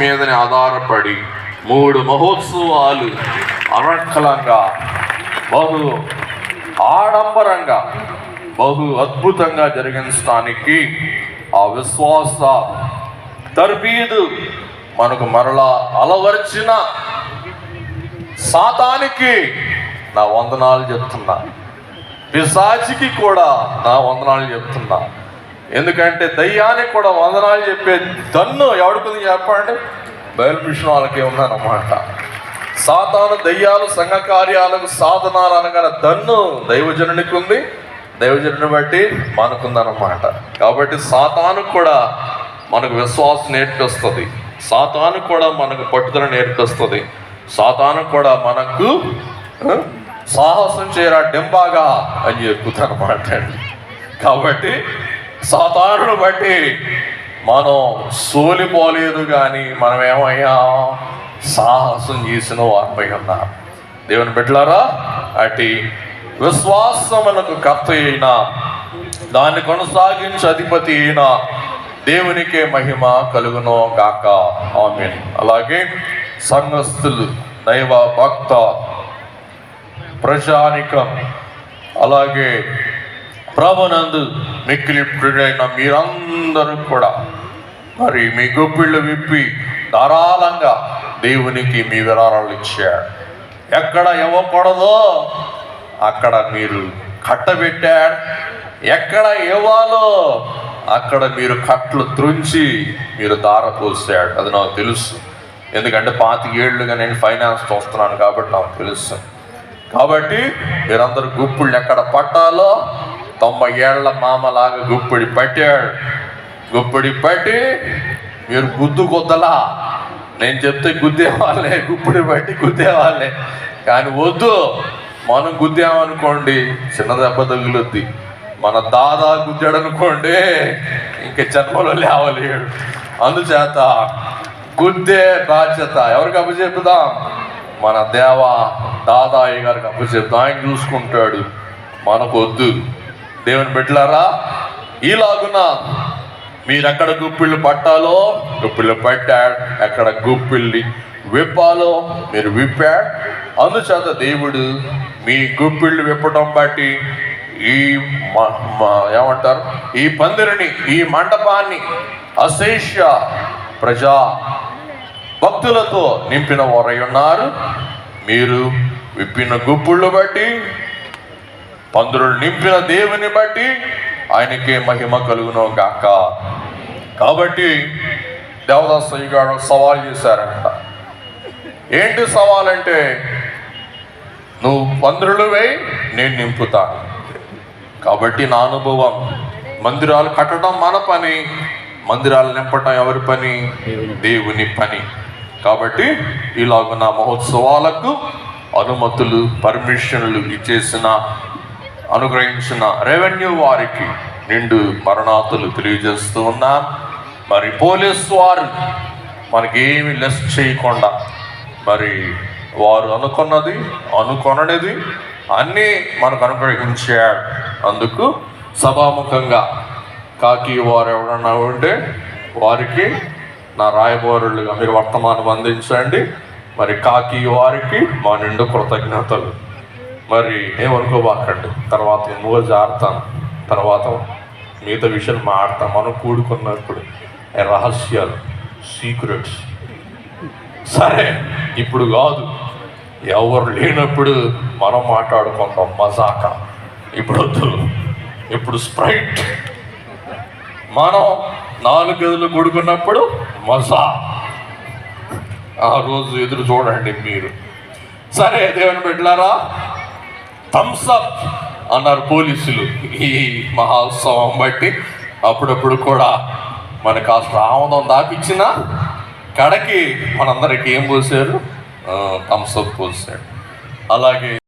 మీదనే ఆధారపడి మూడు మహోత్సవాలు అనర్కలంగా బహు ఆడంబరంగా బహు అద్భుతంగా జరిగించడానికి ఆ విశ్వాస తర్బీదు మనకు మరలా అలవర్చిన సాతానికి నా వందనాలు చెప్తున్నా. పిశాచికి కూడా నా వందనాలు చెప్తున్నా. ఎందుకంటే దయ్యానికి కూడా వందనాలు చెప్పే దన్ను ఎవడుకుంది చెప్పండి? బయలు మిషన్ వాళ్ళకి ఉందన్నమాట సాతాను దయ్యాలు సంఘ కార్యాలకు సాధనాలు అనగా దన్ను దైవజనునికి ఉంది దైవజనుని బట్టి మనకుందన్నమాట. కాబట్టి సాతాను కూడా మనకు విశ్వాసం నేర్పిస్తుంది. సాతాను కూడా మనకు పట్టుదల నేర్పిస్తుంది. సాతాను కూడా మనకు సాహసం చేయరా డెంబాగా అని చెప్పుతానమాట కాబట్టి సాధారణ బట్టి మనం సోలిపోలేదు కానీ మనం ఏమయ్యా సాహసం చేసిన వారిపై ఉన్నాం. దేవుని బిడ్డలారా అటు విశ్వాసములకు కర్త అయిన దాన్ని కొనసాగించే అధిపతి అయిన దేవునికే మహిమ కలుగునో గాక. ఆమె అలాగే సంఘస్థులు దైవ భక్త ప్రజానికం అలాగే ప్రభునందు మిక్కిలి ప్రియుడైన మీరందరూ కూడా మరి మీ గొప్పిళ్ళు విప్పి ధారాళంగా దేవునికి మీ విరాళాలు ఇచ్చాడు ఎక్కడ ఇవ్వకూడదో అక్కడ మీరు కట్టబెట్టాడు ఎక్కడ ఇవ్వాలో అక్కడ మీరు కట్లు త్రుంచి మీరు దార పోసాడు అది నాకు తెలుసు. ఎందుకంటే పాతికేళ్ళుగా నేను ఫైనాన్స్ చూస్తున్నాను కాబట్టి నాకు తెలుసు. కాబట్టి మీరందరూ గుప్పుళ్ళు ఎక్కడ పట్టాలో తొంభై ఏళ్ళ మామలాగా గుప్పిడి పట్టాడు. గుప్పిడి పట్టి మీరు గుద్దు గుద్దలా. నేను చెప్తే గుద్దేవాళ్ళే గుప్పిడి పట్టి గుద్దేవాళ్ళే. కానీ వద్దు మనం గుద్దామనుకోండి చిన్న దెబ్బ తగులుద్ది. మన దాదా గుద్దాడు అనుకోండి ఇంక జన్మలో లేవలేడు. అందుచేత గుద్దే బాధ్యత. ఎవరికి అప్పచెప్పుదాం మన దేవ దాదాయి గారికి అప్పచెప్తాం ఆయన చూసుకుంటాడు. మనకొద్దు దేవుని బిడ్డలారా ఈలాగున మీరెక్కడ గుప్పిళ్ళు పట్టాలో గుప్పిళ్ళు పట్టాడు ఎక్కడ గుప్పిళ్ళు విప్పాలో మీరు విప్పాడు అందుచేత దేవుడు మీ గుప్పిళ్ళు విప్పటం బట్టి ఈ మ- మ- ఏమంటారు? ఈ పందిరిని ఈ మండపాన్ని అశేష ప్రజా భక్తులతో నింపిన వారై ఉన్నారు. మీరు విప్పిన గుప్పుళ్ళు బట్టి పందులు నింపిన దేవుని బట్టి ఆయనకే మహిమ కలుగును గాక. కాబట్టి దేవదాస్ గారు సవాల్ చేశారంట. ఏంటి సవాల్ అంటే నువ్వు పందులు వేయి నేను నింపుతాను కాబట్టి నా అనుభవం మందిరాలు కట్టడం మన పని మందిరాలు నింపటం ఎవరి పని? దేవుని పని. కాబట్టి ఇలాగున్న మహోత్సవాలకు అనుమతులు పర్మిషన్లు ఇచ్చేసిన అనుగ్రహించిన రెవెన్యూ వారికి నిండు మరణాతులు తెలియజేస్తూ ఉన్నాం. మరి పోలీస్ వారు మనకేమి లెస్ చేయకుండా మరి వారు అనుకున్నది అనుకొననిది అన్నీ మనకు అనుగ్రహించాడు. అందుకు సభాముఖంగా కాకి వారు ఎవరన్నా ఉంటే వారికి నా రాయబోరులుగా మీరు వర్తమానం అందించండి. మరి కాకి వారికి మా నిండు కృతజ్ఞతలు. మరి ఏమనుకోబాకండి. తర్వాత ఎన్నో జారుతాను. తర్వాత మిగతా విషయాలు మాడతాం మనం కూడుకున్నప్పుడు రహస్యాలు సీక్రెట్స్ సరే ఇప్పుడు కాదు. ఎవరు లేనప్పుడు మనం మాట్లాడుకుందాం మజాక. ఇప్పుడు వద్దు. ఇప్పుడు స్ప్రైట్. మనం నాలుగు గదులు కూడుకున్నప్పుడు మజా. ఆ రోజు ఎదురు చూడండి మీరు. సరే దేవుని బిడ్డలారా థమ్స్ అప్ అన్నారు పోలీసులు. ఈ మహోత్సవం బట్టి అప్పుడప్పుడు కూడా మన కాస్త ఆమోదం దాపిచ్చిన కడకి మనందరికి ఏం పోసారు? Thums up పోసాడు. అలాగే